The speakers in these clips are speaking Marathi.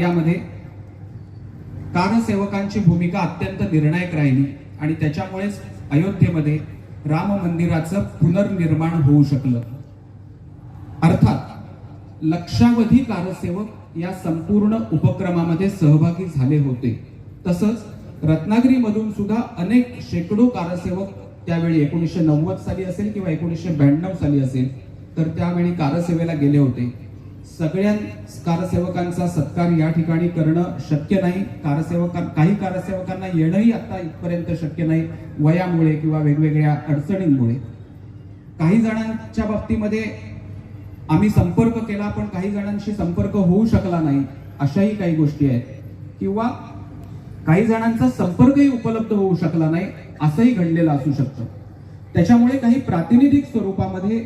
यामध्ये कारसेवकांची भूमिका अत्यंत निर्णायक राहिली आणि त्याच्यामुळेच अयोध्येमध्ये राम मंदिराचं पुनर्निर्माण होऊ शकलं. अर्थात लक्षावधी कारसेवक या संपूर्ण उपक्रमामध्ये सहभागी झाले होते. तसंच रत्नागिरीमधून सुद्धा अनेक शेकडो कारसेवक त्यावेळी एकोणीसशे नव्वद साली असेल किंवा एकोणीसशे ब्याण्णव साली असेल तर त्यावेळी कारसेवेला गेले होते. सगळ्या कारसेवकांचा सत्कार या ठिकाणी करणं शक्य नाही. कारसेवकां काही कारसेवकांना येणंही आता इथपर्यंत शक्य नाही. वयामुळे किंवा वेगवेगळ्या अडचणींमुळे. काही जणांच्या बाबतीमध्ये आम्ही संपर्क केला पण काही जणांशी संपर्क होऊ शकला नाही अशाही काही गोष्टी आहेत. किंवा काही जणांचा संपर्कही उपलब्ध होऊ शकला नाही असंही घडलेलं असू शकतं. त्याच्यामुळे काही प्रातिनिधिक स्वरूपामध्ये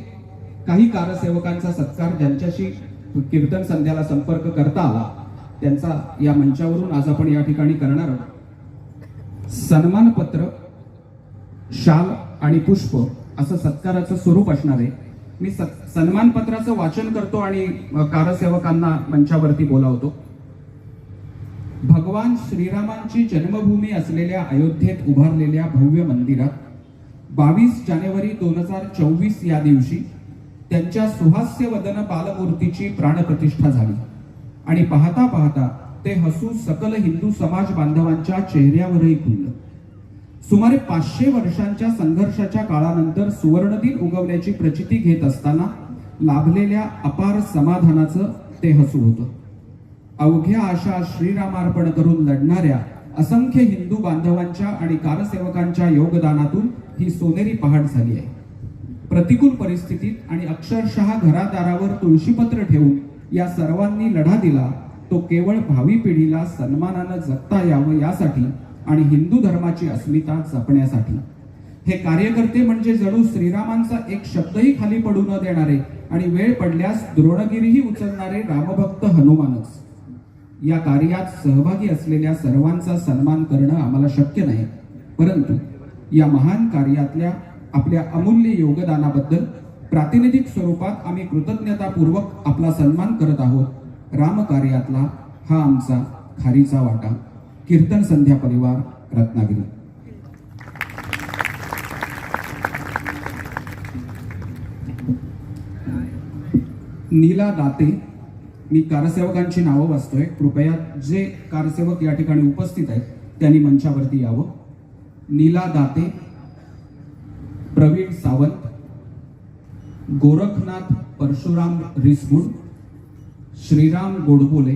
काही कारसेवकांचा सत्कार ज्यांच्याशी कीर्तन संध्याला संपर्क करता आला त्यांचा या मंचावरून आज आपण या ठिकाणी करणार आहोत. सन्मानपत्र शाल आणि पुष्प असं सत्काराचं स्वरूप असणार आहे. मी सत्- सन्मानपत्राचं वाचन करतो आणि कारसेवकांना मंचावरती बोलावतो. भगवान श्रीरामांची जन्मभूमी असलेल्या अयोध्येत उभारलेल्या भव्य मंदिरात बावीस जानेवारी दोन हजार चोवीस या दिवशी त्यांच्या सुहास्य वदन बालमूर्तीची प्राणप्रतिष्ठा झाली. आणि पाहता पाहता ते हसू सकल हिंदू समाज बांधवांच्या चेहऱ्यावरही खुललं सुमारे पाचशे वर्षांच्या संघर्षाच्या काळानंतर सुवर्णदिन उगवल्याची प्रचिती घेत असताना लाभलेल्या अपार समाधानाचं ते हसू होतं. अवघ्या आशा श्रीरामार्पण करून लढणाऱ्या असंख्य हिंदू बांधवांच्या आणि कारसेवकांच्या योगदानातून ही सोनेरी पहाट झाली आहे. प्रतिकूल परिस्थितीत आणि अक्षरशः घरादारावर तुळशीपत्र ठेवून या सर्वांनी लढा दिला तो केवळ भावी पिढीला सन्मानानं जगता यावं यासाठी आणि हिंदू धर्माची अस्मिता जपण्यासाठी. हे कार्यकर्ते म्हणजे जणू श्रीरामांचा एक शब्दही खाली पडू न देणारे आणि वेळ पडल्यास द्रोणगिरीही उचलणारे रामभक्त हनुमानच. या कार्यात सहभागी असलेल्या सर्वांचा सन्मान करणं आम्हाला शक्य नाही. परंतु या महान कार्यातल्या आपल्या अमूल्य योगदानाबद्दल प्रातिनिधिक स्वरूपात आम्ही कृतज्ञतापूर्वक आपला सन्मान करत आहोत. राम कार्यातला हा आमचा खारीचा वाटा. कीर्तन संध्या परिवार रत्नागिरी. नीला दाते मी कारसेवकांची नावं वाचतोय. कृपया जे कारसेवक या ठिकाणी उपस्थित आहेत त्यांनी मंचावरती यावं. नीला दाते प्रवीण सावंत गोरखनाथ परशुराम रिसगुण श्रीराम गोडबोले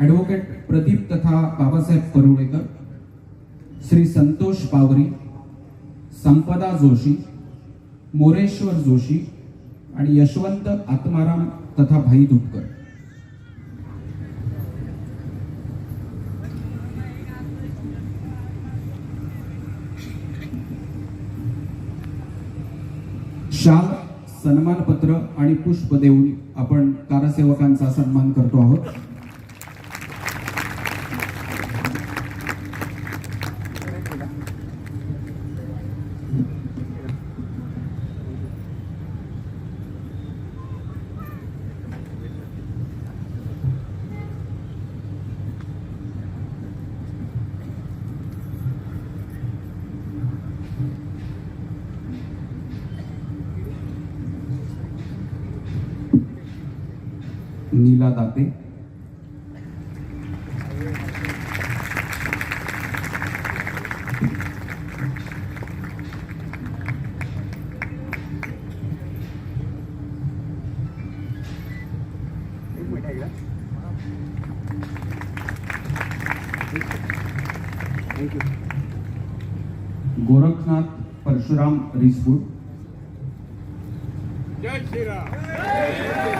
ॲडव्होकेट प्रदीप तथा बाबासाहेब परुळेकर श्री संतोष पावरी संपदा जोशी मोरेश्वर जोशी आणि यशवंत आत्माराम तथा भाई दुपकर शाल सन्मानपत्र आणि पुष्प देऊन आपण कारसेवकांचा सन्मान करतो आहोत. नीला दाते गोरखनाथ परशुराम रिसपूर. जय श्रीराम.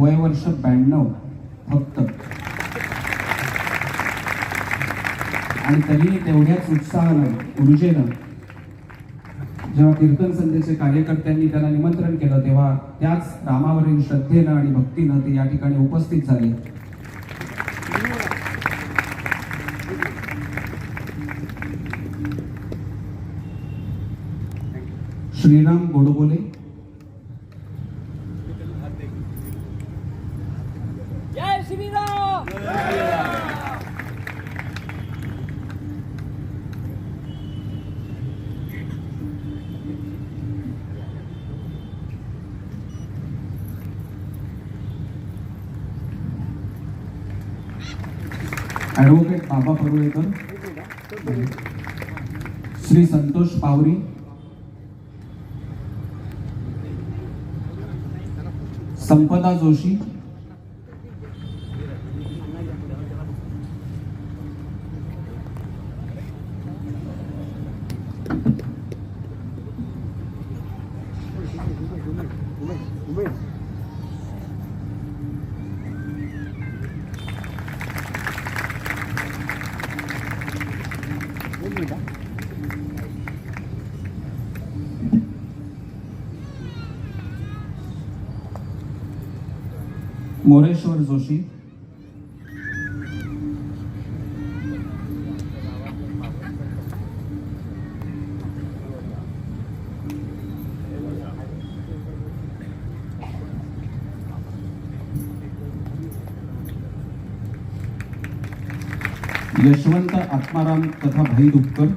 वय वर्ष ब्याण्णव फक्त. आणि तरी तेवढ्याच उत्साहानं ऊर्जेनं जेव्हा कीर्तन संध्येचे कार्यकर्त्यांनी त्याला निमंत्रण केलं तेव्हा त्याच रामावरील श्रद्धेनं आणि भक्तीनं ते या ठिकाणी उपस्थित झाले. श्रीराम गोडबोले. ॲडव्होकेट बाबा परुळेकर श्री संतोष पावरी संपदा जोशी उमेश मोरेश्वर जोशी यशवंत आत्माराम तथा भाई दुपकर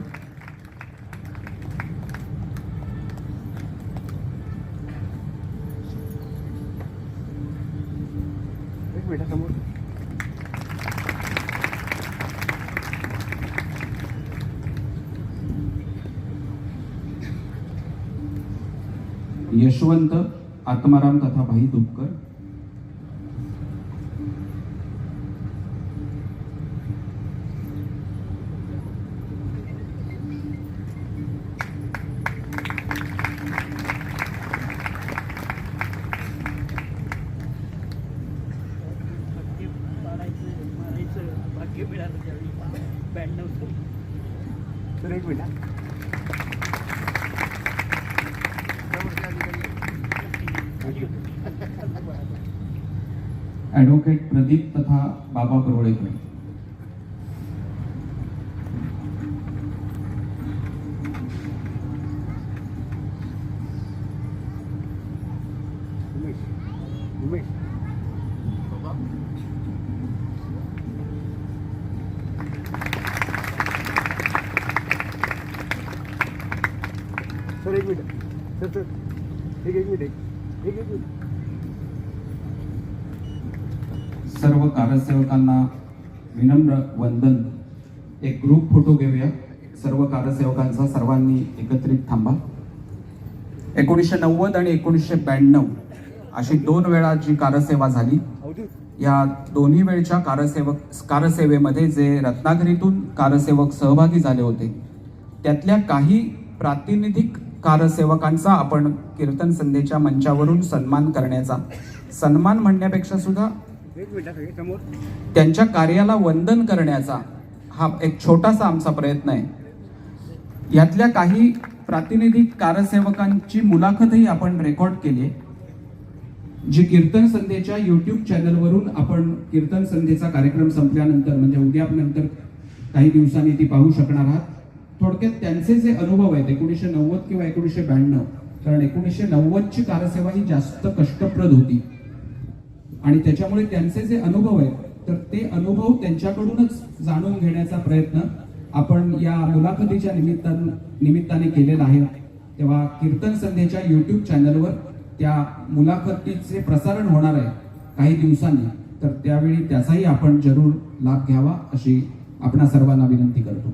एक मिनिट हा, समोर यशवंत आत्माराम तथा भाई दुपकर ब्याण्णव सर एक मिनिट हा. ॲडव्होकेट प्रदीप तथा बाबा परोळेकर सर एक मिनिट. Sir sir. एक एक मिनिट. एक एक मिनिट. सर्व कारसेवकांना विनम्र वंदन. एक ग्रुप फोटो घेऊया. सर्व कारसेवकांचा सर्वांनी एकत्रित थांबा. एकोणीसशे नव्वद आणि एकोणीसशे ब्याण्णव अशी दोन वेळा जी कारसेवा झाली. या दोन्ही वेळच्या कारसेवक कारसेवेमध्ये जे रत्नागिरीतून कारसेवक सहभागी झाले होते त्यातल्या काही प्रातिनिधिक कारसेवकांचा आपण कीर्तन संध्येच्या मंचावरून सन्मान करण्याचा. सन्मान म्हणण्यापेक्षा सुद्धा त्यांच्या कार्याला वंदन करण्याचा हा एक छोटासा आमचा प्रयत्न आहे. यातल्या काही प्रातिनिधिक कारसेवकांची मुलाखतही आपण रेकॉर्ड केली आहे. जी कीर्तन संध्येच्या युट्यूब चॅनलवरून आपण कीर्तन संध्येचा कार्यक्रम संपल्यानंतर म्हणजे उद्यानंतर काही दिवसांनी ती पाहू शकणार आहात. थोडक्यात त्यांचे जे अनुभव आहेत एकोणीसशे नव्वद किंवा एकोणीसशे ब्याण्णव कारण एकोणीसशे नव्वदची कारसेवा ही जास्त कष्टप्रद होती. आणि त्याच्यामुळे त्यांचे जे अनुभव आहेत तर ते अनुभव त्यांच्याकडूनच जाणून घेण्याचा प्रयत्न आपण या मुलाखतीच्या निमित्तान निमित्ताने केलेला आहे. तेव्हा कीर्तन संध्याच्या युट्यूब चॅनलवर त्या मुलाखतीचे प्रसारण होणार आहे काही दिवसांनी. तर त्यावेळी त्याचाही आपण जरूर लाभ घ्यावा अशी आपणा सर्वांना विनंती करतो.